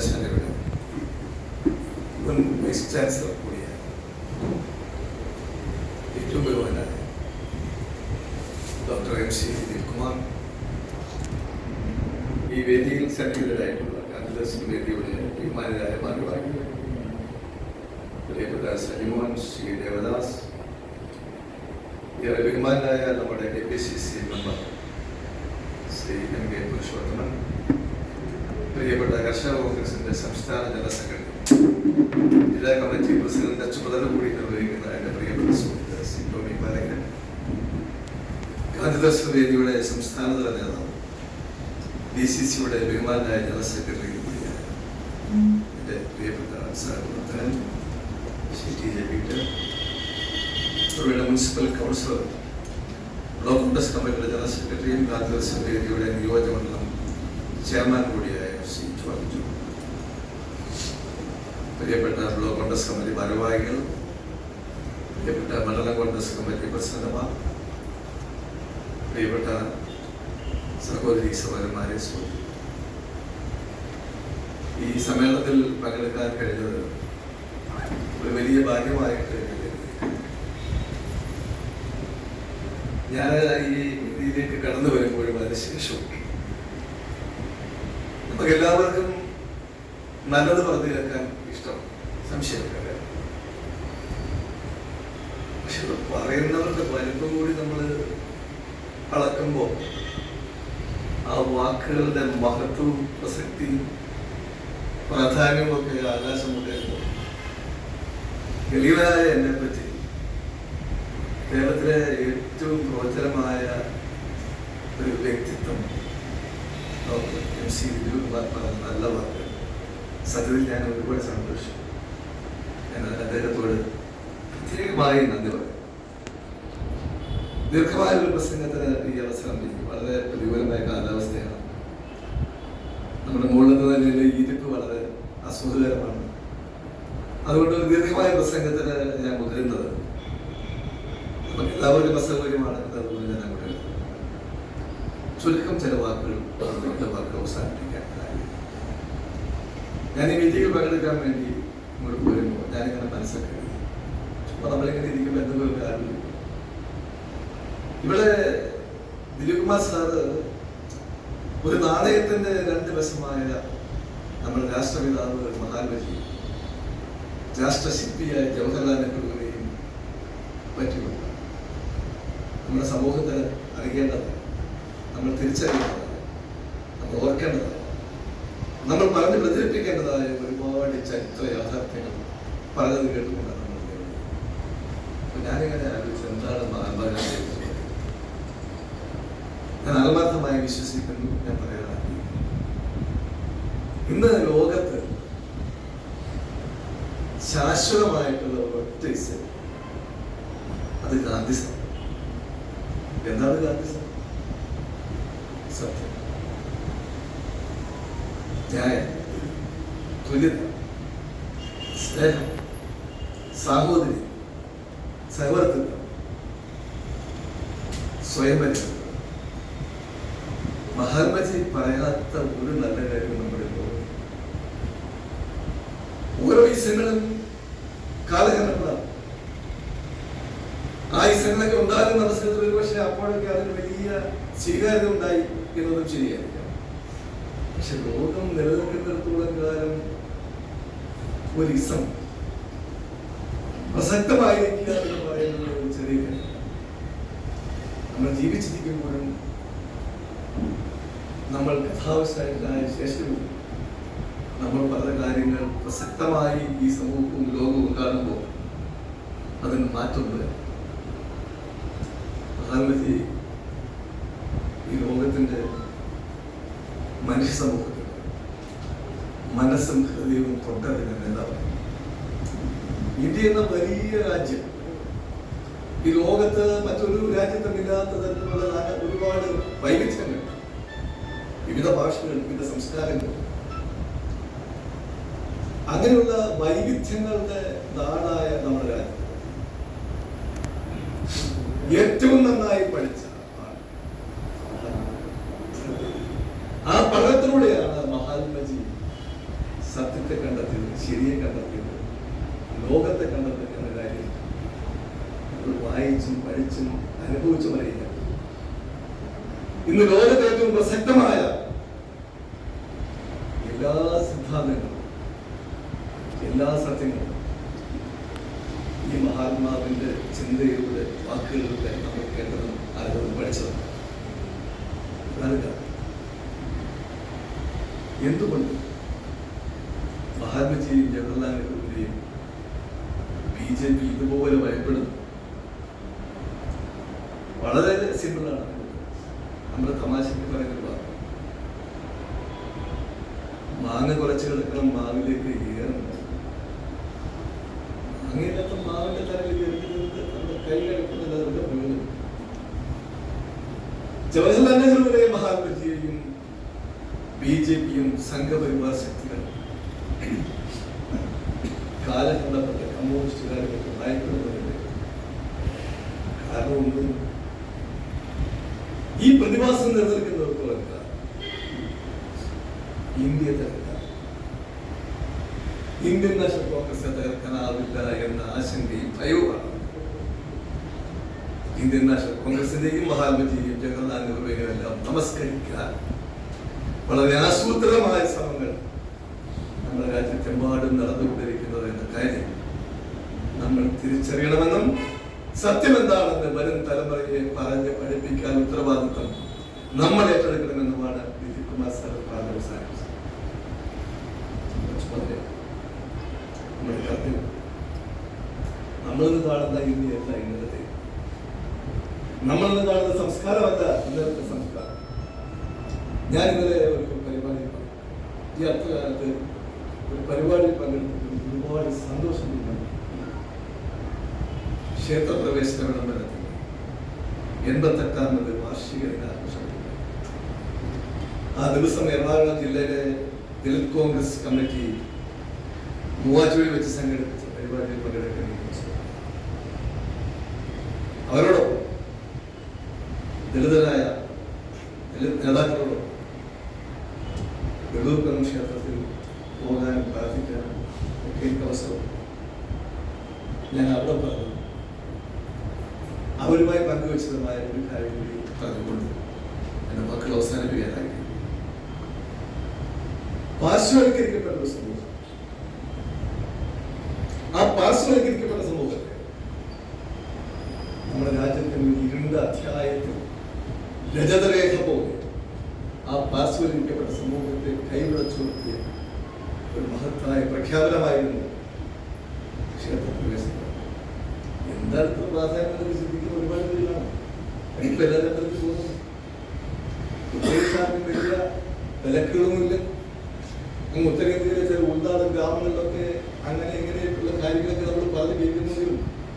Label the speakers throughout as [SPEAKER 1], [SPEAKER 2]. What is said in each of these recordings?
[SPEAKER 1] സർവകലാശാലയുടെ മുൻ vice chancellor കൂടിയാണ് ഏറ്റവും ബഹുമാനായ doctor M C Dilkumar Kumar ഈ വേദിയിൽ സന്നിഹിതരായിട്ടുള്ള കാന്തദാസ് വേദിയുടെ ബഹുമാനരായ ഭാരവാഹികൾ പ്രിയപ്പെട്ട സലിമോൻ ശ്രീ ദേവദാസ് ഏറെ ബഹുമാനായ നമ്മുടെ K P C C member Shri M K Purushothaman പ്രിയപ്പെട്ട കർഷക കോൺഗ്രസിന്റെ സംസ്ഥാന ജനറൽ സെക്രട്ടറി ജില്ലാ കമ്മിറ്റി പ്രസിഡന്റ് ചുമതല കൂടി നിർവഹിക്കുന്ന എന്റെ പ്രിയപ്പെട്ട സുഹൃത്ത് സി. ടോമി പാലക്കൻ. ഗാന്ധിദാസ് വേദിയുടെ സംസ്ഥാനതല നേതാവ്. ഡി സി സിയുടെ ബഹുമാനായ ജനറൽ സെക്രട്ടറി കൂടിയാണ്. എന്റെ പ്രിയപ്പെട്ട സഹപ്രവർത്തകൻ Shri T. J. Municipal councillor. Block Congress കമ്മിറ്റിയുടെ ജനറൽ സെക്രട്ടറിയും ഗാന്ധിദാസ് വേദിയുടെ നിയോജകമണ്ഡലം ചെയർമാൻ കൂടിയായ ശ്രീ ജോർജ് പ്രിയപ്പെട്ട ബ്ലോക്ക് കോൺഗ്രസ് കമ്മിറ്റി ഭാരവാഹികൾ പ്രിയപ്പെട്ട മണ്ഡല കോൺഗ്രസ് കമ്മിറ്റി പ്രസിഡന്റുമാർ പ്രിയപ്പെട്ട സഹോദരി സഹോദരന്മാരെ ഈ സമ്മേളനത്തിൽ പങ്കെടുക്കാൻ കഴിഞ്ഞത് ഒരു വലിയ ഭാഗ്യമായിട്ട് ഞാൻ ഈ ഇതിലേക്ക് കടന്നു വരുമ്പോഴും അതിനുശേഷവും എല്ലാവർക്കും നല്ലത് പറഞ്ഞു കേൾക്കാൻ ഇഷ്ടം. സംശയമില്ല. പക്ഷെ പറയുന്നവരുടെ വലിപ്പം കൂടി നമ്മൾ അളക്കുമ്പോൾ ആ വാക്കുകളുടെ മഹത്വവും പ്രസക്തിയും പ്രാധാന്യവും ഒക്കെ ആകാശം മുട്ടേക്കുമ്പോൾ എളിയവനായ എന്നെ പറ്റി കേരളത്തിലെ ഏറ്റവും പ്രോചരമായ ഒരു വ്യക്തിത്വം എം സി വിജു നല്ല വാക്ക് സത്യത്തിൽ ഞാൻ ഒരുപാട് സന്തോഷം ഞാൻ അദ്ദേഹത്തോട് പ്രത്യേകമായി നന്ദി പറയും ദീർഘമായ ഒരു പ്രസംഗത്തിന് ഈ അവസരം എനിക്ക് വളരെ പ്രതികൂലമായ കാലാവസ്ഥയാണ് നമ്മുടെ മുകളിൽ ഇരിപ്പ് വളരെ അസുഖകരമാണ് അതുകൊണ്ട് ദീർഘമായ പ്രസംഗത്തിന് ഞാൻ മുതിരുന്നത്. നമുക്ക് എല്ലാവർക്കും അസൗകര്യമാണ് അതുകൊണ്ട് ഞാൻ അങ്ങോട്ട് ചുരുക്കം ചില വാക്കുകൾ പറഞ്ഞ വാക്കുകൾ അവസാനിപ്പിക്കാൻ ഞാൻ ഈ മീറ്റിംഗിൽ പങ്കെടുക്കാൻ വേണ്ടി ഇങ്ങോട്ട് പോരുമ്പോൾ ഞാനിങ്ങനെ മനസ്സൊക്കെ അപ്പോൾ നമ്മളിങ്ങനെ ഇരിക്കുമ്പോൾ എന്തെങ്കിലും കാരണം ഇവിടെ ദിലീപ് കുമാർ സാറ് ഒരു നാണയത്തിന്റെ രണ്ട് വശമായ നമ്മുടെ രാഷ്ട്രപിതാവ് മഹാത്മജി രാഷ്ട്രശില്പിയായ ജവഹർലാൽ നെഹ്റുവിനെയും പറ്റിയുള്ള നമ്മുടെ സമൂഹത്തിന് അറിയേണ്ടത് നമ്മൾ തിരിച്ചറിയേണ്ടത് നമ്മൾ ഓർക്കേണ്ടത് നമ്മൾ പറഞ്ഞ് പ്രചരിപ്പിക്കേണ്ടതായ ഒരുപാട് ചരിത്ര യാഥാർത്ഥ്യങ്ങൾ പറഞ്ഞത് കേട്ടുകൊണ്ടാണ് നമ്മൾ ഞാനിങ്ങനെ ആലോചിച്ചു എന്താണ് മഹാത്മാഗാന്ധി ഞാൻ ആത്മാർത്ഥമായി വിശ്വസിക്കുന്നു ഞാൻ പറയാനാണ് ഇന്ന് ലോകത്ത് ശാശ്വതമായിട്ടുള്ള ഒറ്റ ഇസം അത് ഗാന്ധിസം എന്താണ് ഗാന്ധിസം സത്യം. ന്യായം തുല്യത സ്നേഹം. സാഹോദര്യം. സഹവർത്തിത്വം. സ്വയംപരിചയം മഹാത്മജി പറയാത്ത ഒരു നല്ല കാര്യം നമ്മുടെ ഓരോ ഇസങ്ങളും കാലഘട്ടങ്ങളാണ് ആ ഇസങ്ങളൊക്കെ ഉണ്ടാകുന്ന അവസരത്തിൽ ഒരു പക്ഷേ അപ്പോഴൊക്കെ അതിന് വലിയ സ്വീകാര്യത ഉണ്ടായി എന്നതും ശരിയായിരിക്കാം പക്ഷെ ലോകം നിലനിൽക്കുന്നിടത്തോളം കാലം ഒരു ഇസം പ്രസക്തമായിരിക്കുക എന്ന് പറയുന്നത് ഒരു ചെറിയ നമ്മൾ ജീവിച്ചിരിക്കുമ്പോഴും നമ്മൾ കഥാവശായ ശേഷവും നമ്മൾ പല കാര്യങ്ങൾ പ്രസക്തമായി ഈ സമൂഹവും ലോകവും കാണുമ്പോൾ അതിന് മാറ്റമുണ്ട്. ഈ മനുഷ്യ സമൂഹത്തിൽ മനസ്സും ഹൃദയവും തൊട്ടറിഞ്ഞ നേതാവ് ഇന്ത്യ എന്ന വലിയ രാജ്യം. ഈ ലോകത്ത് മറ്റൊരു രാജ്യത്തും ഇല്ലാത്ത തരത്തിലുള്ള ഒരുപാട് വൈവിധ്യങ്ങൾ വിവിധ ഭാഷകൾ വിവിധ സംസ്കാരങ്ങൾ. അങ്ങനെയുള്ള വൈവിധ്യങ്ങളുടെ നാടായ നമ്മുടെ രാജ്യം. ഏറ്റവും നന്നായി പഠിച്ച ആൾ. ആ പഠനത്തിലൂടെയാണ് മഹാത്മജി സത്യത്തെ കണ്ടെത്തിയത് ശരിയെ കണ്ടെത്തിയത് ലോകത്തെ കണ്ടെത്തുക എന്ന കാര്യം നമ്മൾ വായിച്ചും പഠിച്ചും അനുഭവിച്ചും അറിയില്ല. ഇന്ന് ലോകത്തെ ഏറ്റവും പ്രസക്തമായ മഹാത്മജിയും ജവഹർലാൽ നെഹ്റുവിന്റെയും ബി ജെ പി ഇതുപോലെ ഭയപ്പെടുന്നു വളരെ സിമ്പിളാണ് നമ്മുടെ തമാശയ്ക്ക് പറയുന്ന. മാങ്ങ കുറച്ച് കിടക്കണം മാവിലേക്ക് ഏറണം മാങ്ങയില്ലാത്ത മാവിന്റെ തലയിൽ എറിഞ്ഞിരുന്നത് നമ്മുടെ കൈ കിടക്കുന്നില്ല അതിന്റെ മുഴുവൻ ജവഹർലാൽ നെഹ്റുവിനെയും മഹാത്മജിയെയും ബി ജെ പിയും സംഘപരിവാർ ശക്തികൾ കാലഘട്ടപ്പെട്ട കമ്മ്യൂണിസ്റ്റുകാരൊക്കെ ഭയപ്പെടുന്നതിന്റെ കാരണമുണ്ട് ഈ പ്രതിഭാസം നിലനിൽക്കുന്നവർക്കുള്ള ഇന്ത്യ തകർക്കാൻ. ഇന്ത്യൻ നാഷണൽ കോൺഗ്രസ് തകർക്കാനാവില്ല എന്ന ആശങ്കയും ഭയവുമാണ്. ഇന്ത്യൻ നാഷണൽ കോൺഗ്രസിന്റെയും മഹാത്മജിയെയും ജവഹർലാൽ നെഹ്റുവിനെയും നമസ്കരിക്കാൻ വളരെ ആസൂത്രിതമായ ശ്രമങ്ങൾ നമ്മുടെ രാജ്യത്തെമ്പാടും നടന്നുകൊണ്ടിരിക്കുന്നത് എന്ന കാര്യം നമ്മൾ തിരിച്ചറിയണമെന്നും സത്യം എന്താണെന്ന് വരും തലമുറയെ പറഞ്ഞ് പഠിപ്പിക്കാൻ ഉത്തരവാദിത്വം നമ്മൾ ഏറ്റെടുക്കണമെന്നുമാണ് വിജയ് കുമാർ സാർ പറഞ്ഞ കാണുന്ന സംസ്കാരമല്ല ഇന്നത്തെ? സംസ്കാരം ഞാൻ ഇന്നലെ ഒരു പരിപാടി ഈ അടുത്ത കാലത്ത് ഒരു പരിപാടിയിൽ പങ്കെടുത്തിട്ട് ഒരുപാട് സന്തോഷം തോന്നുന്നു ക്ഷേത്രപ്രവേശന വിളംബരത്തിൽ എൺപത്തെട്ടാമത് വാർഷിക ദിനാഘോഷം ആ ദിവസം എറണാകുളം ജില്ലയിലെ ദളിത് കോൺഗ്രസ് കമ്മിറ്റി മൂവാറ്റുപുഴ വെച്ച് സംഘടിപ്പിച്ച പരിപാടിയിൽ പങ്കെടുക്കാൻ. അവരോടൊപ്പം ദളിതരായ ദളിത് നേതാക്കളോടൊപ്പം పార్శ్వాల క్రికెట్ అని వస్తుంది ఆ పార్శ్వాల క్రికెట్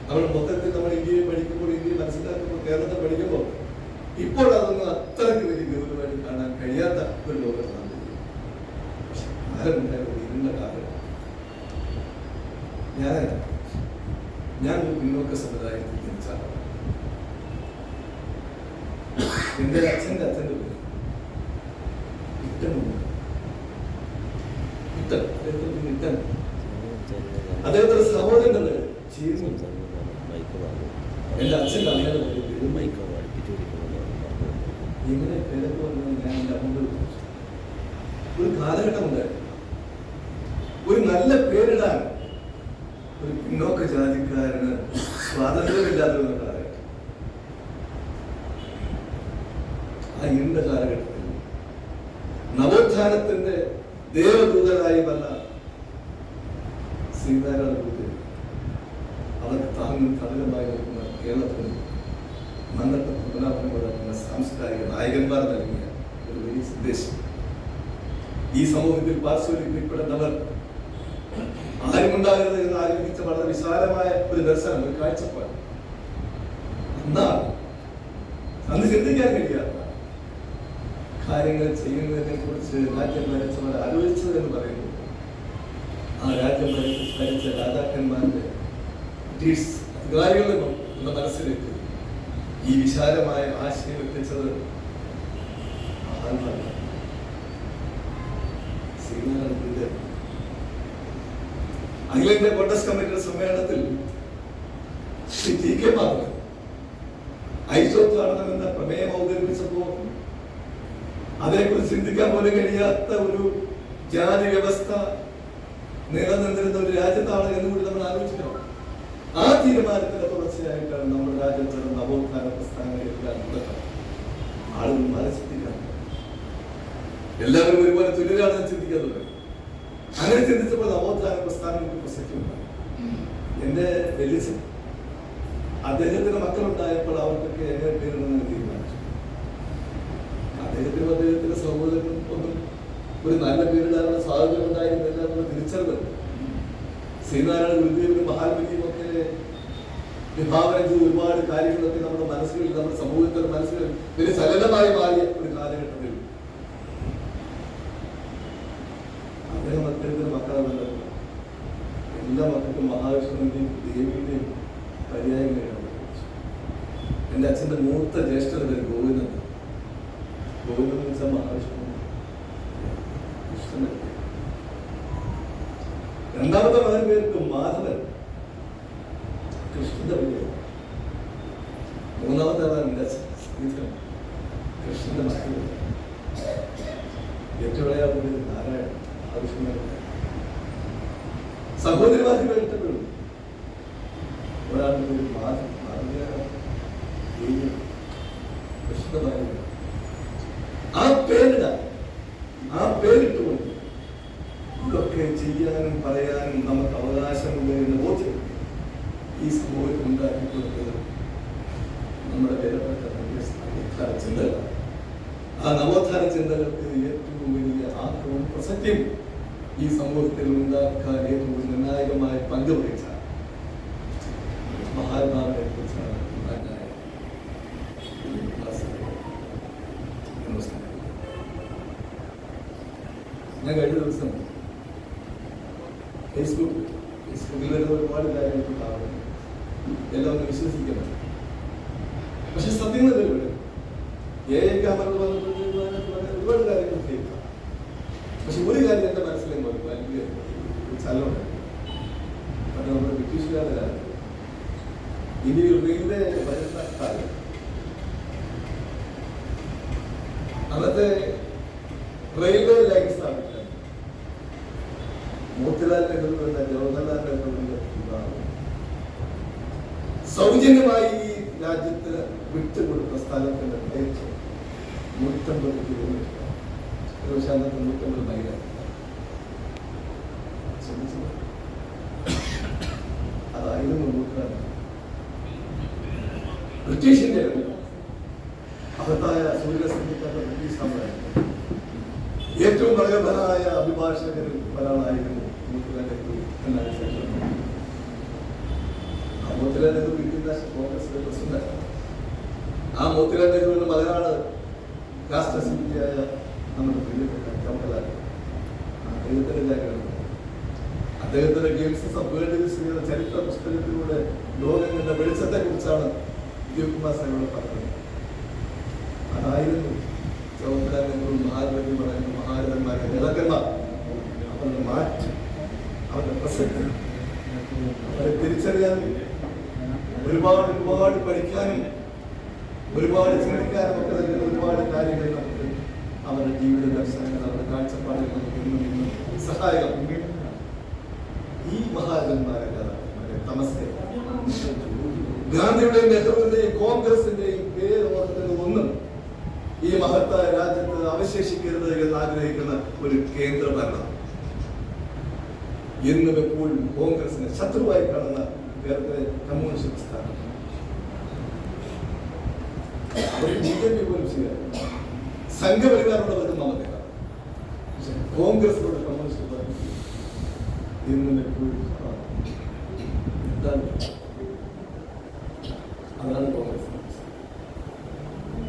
[SPEAKER 1] നമ്മൾ മൊത്തത്തിൽ നമ്മൾ ഇന്ത്യയെ പഠിക്കുമ്പോൾ ഇന്ത്യയെ മനസ്സിലാക്കുമ്പോൾ കേരളത്തെ പഠിക്കുമ്പോൾ ഇപ്പോൾ അതൊന്നും അത്രയ്ക്ക് വലിയ ഗൗരവമായിട്ട് കാണാൻ കഴിയാത്ത ഒരു ലോകത്താണ് പക്ഷെ കാലമുണ്ടായ ഒരു ഇരുണ്ട കാലം. ഞാൻ ഒരു പിന്നോക്ക സമുദായത്തിൽ ജനിച്ചാണ് എന്റെ അച്ഛന്റെ അച്ഛന്റെ പേര് ഇട്ടൻ ഇട്ടൻ അദ്ദേഹത്തിന്റെ പേര് ഇട്ടൻ അദ്ദേഹത്തിന്റെ സഹോദരന്റെ പേരൊക്കെ വന്നത് ഞാൻ എന്റെ അമ്മയോട് ചോദിച്ചു. ഒരു കാലഘട്ടം ഉണ്ടായിരുന്നു. ഒരു നല്ല പേരിടാൻ ഒരു പിന്നോക്ക ജാതിക്കാരന് സ്വാതന്ത്ര്യമില്ലാത്ത ഒരു കാലഘട്ടം ആ ഇരുണ്ട കാലഘട്ടത്തിൽ നവോത്ഥാനത്തിന്റെ ദേവദൂതനായി വന്ന ശ്രീനാരായണ അവർക്ക് താങ്ങും തണലുമായി നിൽക്കുന്ന കേരളത്തിന് മന്നത്തെ പത്മനാഭൻ നടക്കുന്ന സാംസ്കാരിക നായകന്മാർ നൽകിയ ഒരു വലിയ സന്ദേശം. ഈ സമൂഹത്തിൽ പാർശ്വവൽക്കരിക്കപ്പെടുന്നവർ ആരുമുണ്ടാകരുത് എന്ന് ആഗ്രഹിച്ച വളരെ വിശാലമായ ഒരു ദർശനം ഒരു കാഴ്ചപ്പാട്. എന്നാൽ അന്ന് ചിന്തിക്കാൻ കഴിയാത്ത കാര്യങ്ങൾ ചെയ്യുന്നതിനെ കുറിച്ച് രാജ്യം ഭരിച്ചവർ ആലോചിച്ചത് എന്ന് പറയുന്നത് ആ രാജ്യം ഭരിച്ച രാജാക്കന്മാരുടെ ബ്രിട്ടീഷ് അധികാരികളുടെ എന്ന മനസ്സിലേക്ക് ഈ വിശാലമായ ആശയം എത്തിച്ചത് അഖിലേന്ത്യാ കോൺഗ്രസ് കമ്മിറ്റിയുടെ സമ്മേളനത്തിൽ ശ്രീ ടി കെ മാധവൻ ഐസോത്ഥാടനം എന്ന പ്രമേയം അവതരിപ്പിച്ചപ്പോ അതേക്കുറിച്ച് ചിന്തിക്കാൻ പോലും കഴിയാത്ത ഒരു ജാതി വ്യവസ്ഥ നിലനിന്നിരുന്ന ഒരു രാജ്യത്താണ് എന്ന് കൂടി നമ്മൾ ആലോചിക്കണം തീരുമാനത്തിന്റെ തുടർച്ചയായിട്ടാണ് നമ്മുടെ രാജ്യത്ത് നവോത്ഥാന പ്രസ്ഥാനങ്ങളെല്ലാം തുടക്കം ആളുകൾ മനസ്സിലാക്കാൻ എല്ലാവരും ഒരുപോലെ തുല്യരാണെന്ന് ചിന്തിക്കുന്നത് തുടങ്ങി അങ്ങനെ ചിന്തിച്ചപ്പോൾ നവോത്ഥാന പ്രസ്ഥാനങ്ങൾക്ക് പ്രസക്തിയുണ്ട് എന്റെ വലിയച്ഛൻ അദ്ദേഹത്തിന് മക്കളുണ്ടായപ്പോൾ അവർക്കൊക്കെ എന്നെ പേരിടണമെന്ന് തീരുമാനിച്ചു അദ്ദേഹത്തിനും അദ്ദേഹത്തിന്റെ സഹോദരനും ഒന്നും ഒരു നല്ല പേരിടാനുള്ള സാഹചര്യം ഉണ്ടായിരുന്നില്ല എന്നുള്ള തിരിച്ചറിവ് ശ്രീനാരായണ ഗുരുദേവനും മഹാത്മജിയും ഒക്കെ വിഭാവനം ചെയ്ത ഒരുപാട് കാര്യങ്ങളൊക്കെ നമ്മുടെ മനസ്സുകളിൽ നമ്മുടെ സമൂഹത്തിന്റെ വലിയ ചലനമായി മാറിയ ഒരു കാലഘട്ടത്തിൽ അദ്ദേഹം അദ്ദേഹത്തിന്റെ മക്കളല്ല എല്ലാ മക്കൾക്കും മഹാവിഷ്ണുവിന്റെയും ദേവിയുടെയും പര്യായങ്ങളെയാണ് എന്റെ അച്ഛന്റെ മൂത്ത ഗോവിന്ദൻ. ഗോവിന്ദൻ വെച്ചാൽ മഹാവിഷ്ണു. കൃഷ്ണൻ. രണ്ടാമത്തെ മകൻ പേർക്ക് മാധവൻ. കൃഷ്ണന്റെ പേര് ഒരാളുടെ പേര് മാധവൻ മാധവനാണ് ആ പേരിട ആ പേരിട്ടുകൊണ്ട് ഇതൊക്കെ ചെയ്യാനും പറയാനും നമുക്ക് അവകാശമുണ്ട് എന്ന് ബോധ്യം ഈ സമൂഹത്തിൽ ഉണ്ടാക്കി കൊടുത്തത് നമ്മുടെ വിലപ്പെട്ട നവോത്ഥാന ചിന്തകൾ ആ നവോത്ഥാന ചിന്തകൾക്ക് ഏറ്റവും വലിയ ആഗ്രഹവും പ്രസക്തിയും ഈ സമൂഹത്തിൽ ഉണ്ടാക്കാൻ ഏറ്റവും നിർണായകമായ പങ്ക് വഹിച്ച മഹാത്മാവിനെ കുറിച്ചാണ് മഹാനായ ഈ ക്ലാസ്സിൽ നമസ്കാരം. ഞാൻ കഴിഞ്ഞ ദിവസം ഫേസ്ബുക്ക് ഫേസ്ബുക്കിൽ വരുന്ന ഒരുപാട് കാര്യങ്ങൾ കാണുന്നു എല്ലാം ഒന്ന് വിശ്വസിക്കണം. പക്ഷെ സത്യങ്ങൾ ഇവിടെ? വന്നപ്പോഴത്തേക്കും ഒരുപാട് കാര്യങ്ങൾ കേൾക്കാം. പക്ഷെ ഒരു കാര്യം എന്റെ മനസ്സിലേക്ക് വന്നു. വലിയ ചലനം അത് നമ്മുടെ ബ്രിട്ടീഷുകാരാണ് ഇനി റെയിൽവേ വരുന്ന കാലം. അന്നത്തെ റെയിൽവേ ലൈൻ സ്ഥാപിക്കാൻ മോത്തിലാൽ നെഹ്റു എന്ന ജവഹർലാൽ നെഹ്റുവിന്റെ സൗജന്യമായി ഈ രാജ്യത്ത് വിട്ടുകൊടുത്ത സ്ഥലത്തിന്റെ ദൈർഘ്യം നൂറ്റമ്പത് കിലോമീറ്റർ അന്നത്തെ നൂറ്റമ്പത് ചിന്തിച്ചു അതായിരുന്നു നൂറ്റാണ് ബ്രിട്ടീഷിന്റെ മഹത്തായ സൂര്യസംഗീതത്തെ ബ്രിട്ടീഷ് സാമ്രാജ്യം. ഏറ്റവും പ്രഗത്ഭനായ അഭിഭാഷകരിൽ ഒരാളായിരുന്നു നെഹ്റു എന്നാണ് ശേഷം ആ മോത്തിലാൽ നെഹ്റു ഇന്ത്യൻ കോൺഗ്രസിലെ പ്രസിഡന്റാണ് ആ മോത്തിലാൽ നെഹ്റുവിന്റെ മകനാണ് രാഷ്ട്രശില്പിയായ നമ്മുടെ പ്രിയപ്പെട്ട ജവഹർലാൽ അദ്ദേഹത്തിന്റെ കാര്യമാണ് അദ്ദേഹത്തിന്റെ ഗെയിംസ് ഓഫ് വേൾഡ് എന്ന ചരിത്ര പുസ്തകത്തിലൂടെ ലോകം കണ്ട വെളിച്ചത്തെ കുറിച്ചാണ് വിജയകുമാർ സാഹിബ് പറഞ്ഞത് അതായിരുന്നു ജവഹർലാൽ നെഹ്റു മഹാത്മജി പറയുന്ന മഹാരഥന്മാരെ നേതാക്കന്മാർ അവരുടെ മാറ്റം അവരെ ഒരുപാട് ഒരുപാട് പഠിക്കാനും ഒരുപാട് ചിന്തിക്കാനും ഒക്കെ തന്നെ ഒരുപാട് കാര്യങ്ങൾ നമുക്ക് അവരുടെ ജീവിത ദർശനങ്ങൾ അവരുടെ കാഴ്ചപ്പാടുകൾ ഇന്നും ഇന്നും സഹായകം ഈ മഹാജന്മാരെ തമസ്കെ ഗാന്ധിയുടെയും നെഹ്റുവിന്റെയും കോൺഗ്രസിന്റെയും പേര് ഓർക്കുന്നത് ഒന്നും ഈ മഹത്തായ രാജ്യത്ത് അവശേഷിക്കരുത് എന്ന് ആഗ്രഹിക്കുന്ന ഒരു കേന്ദ്ര ഭരണം എന്നും എപ്പോഴും കോൺഗ്രസിനെ ശത്രുവായി കാണുന്ന കേരളത്തിലെ കമ്മ്യൂണിസ്റ്റ് പ്രസ്ഥാനം. അവർ ബി കോൺഗ്രസിനോട് കമ്മ്യൂണിസ്റ്റ് പാർട്ടി എന്നും എപ്പോഴും ആ, എന്താണ് അതാണ് കോൺഗ്രസ്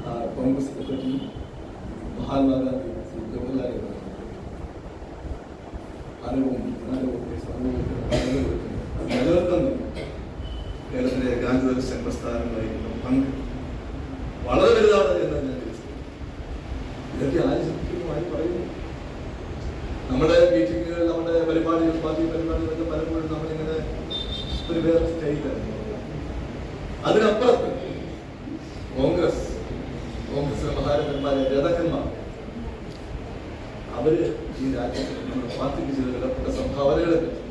[SPEAKER 1] ആ കോൺഗ്രസിനെ പറ്റി മഹാത്മാഗാന്ധി ശ്രീ ജവഹർലാൽ നെഹ്റു അറിവും ജ്ഞാനവും സമൂഹത്തിന് പകർന്നു കൊടുക്കുന്നു അത് നിലനിർത്തുന്നു കേരളത്തിലെ ഗാന്ധി ദർശന പ്രസ്ഥാനം വഹിക്കുന്ന പങ്ക് വളരെ വലുതാണ് എന്ന് ഞാൻ തിരിച്ചറിയുന്നു ഇതൊക്കെ ആര് ചിന്തിക്കുന്നു ആര് പറയുന്നു നമ്മുടെ മീറ്റിങ്ങുകൾ നമ്മുടെ പരിപാടികൾ പാർട്ടി പരിപാടികളൊക്കെ പലപ്പോഴും നമ്മൾ ഒരു വേറെ സ്റ്റൈലാണ് അതിനപ്പുറത്ത് കോൺഗ്രസ് കോൺഗ്രസിലെ മഹാരഥന്മാരെ രഥക്കന്മാർ അവർ ഈ രാജ്യത്ത് നമ്മുടെ പാർട്ടിക്ക് ചെയ്ത വിലപ്പെട്ട സംഭാവനകളെ പറ്റി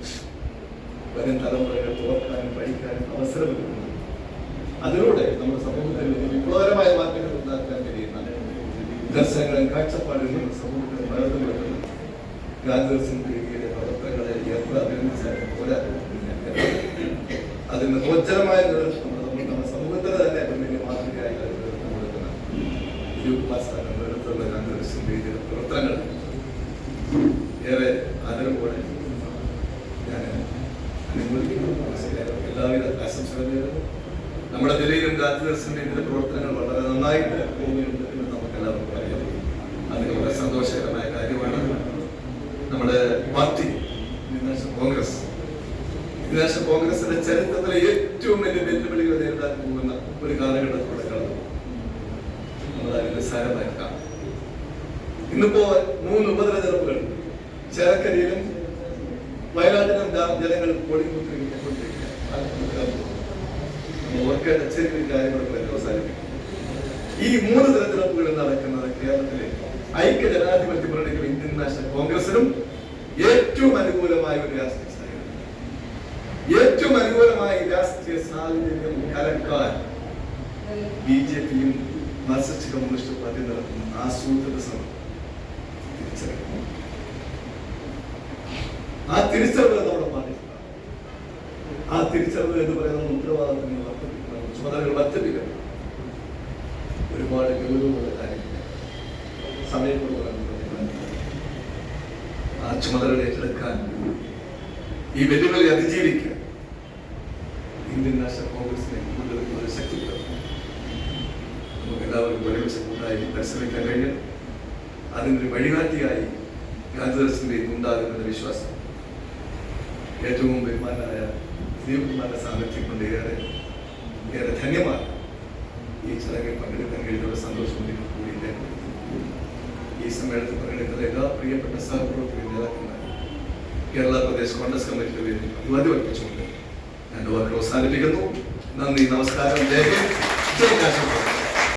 [SPEAKER 1] വരും തലമുറകൾ ഓർക്കാനും പഠിക്കാനും അവസരം കിട്ടുന്നു അതിലൂടെ നമ്മുടെ സമൂഹത്തിൽ വലിയ വിപ്ലവകരമായ മാറ്റങ്ങൾ ഉണ്ടാക്കാൻ കഴിയുന്ന ദർശനങ്ങളും കാഴ്ചപ്പാടുകളും നമ്മുടെ സമൂഹത്തിൽ വളർന്നു വരുന്നു ഗാന്ധിദർശൻ പീഡികയുടെ പ്രവർത്തനങ്ങളെ എത്ര അഭിനന്ദിച്ചാലും പോരാ അതിന് പ്രോജ്വലമായ നേതൃത്വം നമ്മുടെ സമൂഹത്തിന് തന്നെ വലിയ മാതൃകയായി നേതൃത്വം കൊടുക്കുന്ന ഇരുകുമാർ നേതൃത്വമുള്ള ഗാന്ധിദർശൻ പീഡികയുടെ പ്രവർത്തനങ്ങൾ ഏറെ ആദരവോടെ ഞാൻ അനുമോദിക്കുന്നു എല്ലാവിധ ആശംസകൾ നേരുന്നു. നമ്മുടെ ജില്ലയിലും ഗാന്ധിദർശന്റെ ഇതിന്റെ പ്രവർത്തനങ്ങൾ വളരെ നന്നായിട്ട് പോകുന്നുണ്ട് എന്ന് നമുക്ക് എല്ലാവർക്കും അറിയാം അത് വളരെ സന്തോഷകരമായ കാര്യമാണ് നമ്മുടെ പാർട്ടി കോൺഗ്രസ്. ഇന്ത്യൻ കോൺഗ്രസിന്റെ ചരിത്രത്തിലെ ഏറ്റവും വലിയ വെല്ലുവിളികൾ നേരിടാൻ പോകുന്ന ഒരു കാലഘട്ടത്തിലൂടെ കടന്നു. നമ്മൾ നിസ്സാരമാക്കാം ഇന്നിപ്പോ മൂന്ന് ഉപതെരഞ്ഞെടുപ്പുകൾ. ചേലക്കരയിലും വയനാട്ടിലും ജനങ്ങൾ പൊടിമുട്ടിരിക്കൊണ്ടിരിക്കുക ഓർക്കേണ്ട ചെറിയ കാര്യങ്ങളൊക്കെ അവസാനിപ്പിക്കും. ഈ മൂന്ന് തെരഞ്ഞെടുപ്പുകളിൽ നടക്കുന്നത് കേരളത്തിലെ ഐക്യ ജനാധിപത്യ മുന്നണികൾ ഇന്ത്യൻ നാഷണൽ കോൺഗ്രസിനും ഏറ്റവും അനുകൂലമായ ഒരു രാഷ്ട്രീയ ഏറ്റവും അനുകൂലമായ രാഷ്ട്രീയ സാഹചര്യം കലക്കാൻ ബി ജെ പിയും മാർസിസ്റ്റ് കമ്മ്യൂണിസ്റ്റ് പാർട്ടി നടത്തുന്ന ആസൂത്രിത ശ്രമം. ആ തിരിച്ചറിവ് നമ്മുടെ പാർട്ടി ആ തിരിച്ചറിവ് എന്ന് പറയുന്ന ഉത്തരവാദിത്തങ്ങൾ ചുമതലകൾ വർദ്ധിപ്പിക്കണം ഒരുപാട് ഗൗരവമുള്ള കാര്യങ്ങൾ സമയപ്പെടുവാൻ ആ ചുമതലകൾ ഏറ്റെടുക്കാൻ ഈ വെല്ലുവിളി അതിജീവിക്കാൻ ഇന്ത്യൻ നാഷണൽ കോൺഗ്രസിനെ കൂടുതൽ കൂടുതൽ ശക്തിപ്പെടുത്തണം. നമുക്ക് എല്ലാവർക്കും ഒരുമിച്ച് കൂട്ടായി പരിശ്രമിക്കാൻ കഴിയണം അതിനൊരു വഴികാട്ടിയായി ഗാന്ധിദർശന്റെ ഉണ്ടാകുമെന്ന വിശ്വാസം. ഏറ്റവും ബഹുമാനായ ദീപകുമാരുടെ സാന്നിധ്യം കൊണ്ട് ഏറെ ഏറെ ധന്യമാണ്. ഈ ചടങ്ങിൽ പങ്കെടുക്കാൻ കഴിഞ്ഞുള്ള സന്തോഷം കൂടി ഈ സമ്മേളനത്തിൽ പങ്കെടുക്കുന്ന എല്ലാ പ്രിയപ്പെട്ട സഹപ്രവർത്തക നേതാക്കന്മാർ കേരള പ്രദേശ് കോൺഗ്രസ് കമ്മിറ്റിക്ക് വേണ്ടി അഭിവാദ്യം അർപ്പിച്ചുകൊണ്ട് ഞാൻ അവർക്ക് അവസാനിപ്പിക്കുന്നു. നന്ദി നമസ്കാരം. ജയ